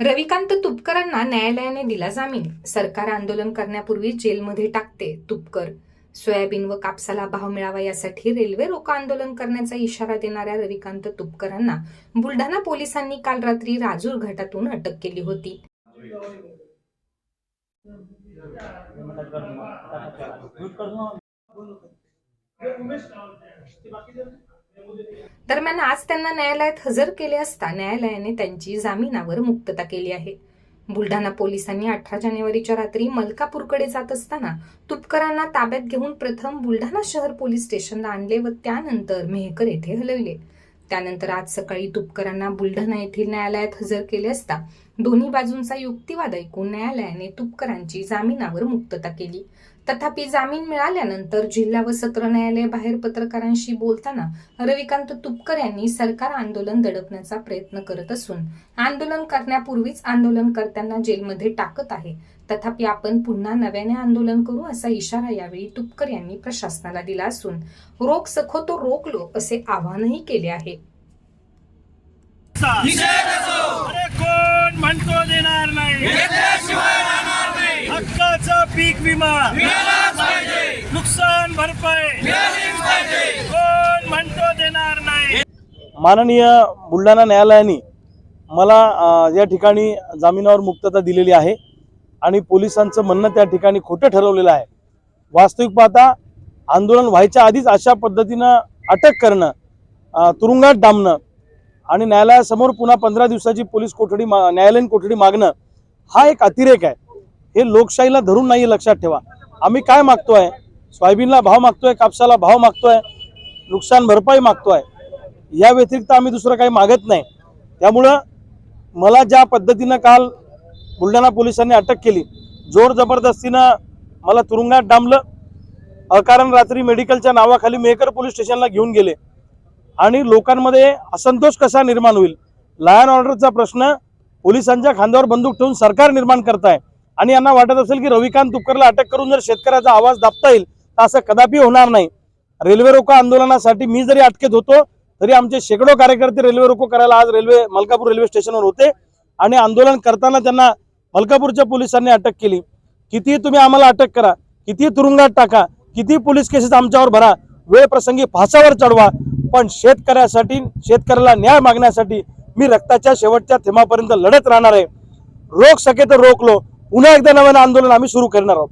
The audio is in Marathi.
रविकांत तुपकरांना न्यायालयाने दिला जामीन. सरकार आंदोलन करण्यापूर्वी जेलमध्ये टाकते तुपकर. सोयाबीन व कापसाला भाव मिळावा यासाठी रेल्वे रोका आंदोलन करण्याचा इशारा देणाऱ्या रविकांत तुपकरांना बुलढाणा पोलिसांनी काल रात्री राजूर घाटातून अटक केली होती. दरम्यान आज त्यांना न्यायालयात हजर केले असता न्यायालयाने त्यांची जामिनावर मुक्तता केली आहे. बुलढाणा पोलिसांनी अठरा जानेवारीच्या रात्री मलकापूरकडे जात असताना तुपकरांना ताब्यात घेऊन प्रथम बुलढाणा शहर पोलीस स्टेशनला आणले व त्यानंतर मेहकर येथे हलविले. त्यानंतर आज सकाळी तुपकरांना बुलढाणा येथील न्यायालयात हजर केले असता दोन्ही बाजूंचा युक्तिवाद ऐकून न्यायालयाने तुपकरांची जामिनावर मुक्तता केली. तथापि जामीन मिळाल्यानंतर जिल्हा व सत्र न्यायालय बाहेर पत्रकारांशी बोलताना रविकांत तुपकर यांनी सरकार आंदोलन दडपण्याचा प्रयत्न करत असून आंदोलन करण्यापूर्वीच आंदोलनकर्त्यांना जेलमध्ये टाकत आहे. तथापि आपण पुन्हा नव्याने आंदोलन करू असा इशारा यावेळी तुपकर यांनी प्रशासनाला दिला असून रोख सखो तो रोक लो असे आवाहनही केले आहे अरे कोण म्हणतो देणार नाही हक्काचा पीक विमा. नुकसान भरपाई. कोण म्हणतो देणार नाही? माननीय बुलढाणा न्यायालयाने मला या ठिकाणी जामिनावर मुक्तता दिलेली आहे आणि पोलिसांचं म्हणणं त्या ठिकाणी खोटं ठरवलेलं आहे. वास्तविक पाहता आंदोलन व्हायच्या आधीच अशा पद्धतीनं अटक करणं तुरुंगात डांबणं आणि न्यायालयासमोर पुन्हा पंधरा दिवसाची पोलीस कोठडी मा न्यायालयीन कोठडी मागणं हा एक अतिरेक आहे. हे लोकशाहीला धरून नाही लक्षात ठेवा. आम्ही काय मागतोय? सोयाबीनला भाव मागतोय कापसाला भाव मागतोय नुकसान भरपाई मागतोय. या व्यतिरिक्त आम्ही दुसरं काही मागत नाही. त्यामुळं मला ज्या पद्धतीनं काल बुलढाणा पोलिसांनी अटक केली जोर जबरदस्तीनं मला तुरुंगात डांबलं. अकारण रात्री मेडिकलच्या नावाखाली मेकर पोलीस स्टेशनला घेऊन गेले. आणि लोकांमध्ये असंतोष कसा निर्माण होईल? लायन ऑर्डरचा प्रश्न पोलिसांच्या खांद्यावर बंदूक ठेवून सरकार निर्माण करताय. आणि यांना वाटत असेल की रविकांत तुपकरला अटक करून जर शेतकऱ्याचा आवाज दाबता येईल तर असं कदापि होणार नाही. रेल्वे रोको आंदोलनासाठी मी जरी अटकेत होतो तरी आमचे शेकडो कार्यकर्ते रेल्वे रोको करायला आज रेल्वे मलकापूर रेल्वे स्टेशनवर होते आणि आंदोलन करताना त्यांना मलकापूरच्या पोलिसांनी अटक केली. कितीही तुम्ही आम्हाला अटक करा किती तुरुंगात टाका किती पोलीस केसेस आमच्यावर भरा वेळ प्रसंगी फासावर चढवा पण शेतकऱ्यासाठी शेतकऱ्याला न्याय मागण्यासाठी मी रक्ताच्या शेवटच्या थेंबापर्यंत लढत राहणार आहे. रोख सके तर रोखलो पुन्हा एकदा नव्यानं आंदोलन आम्ही सुरू करणार आहोत.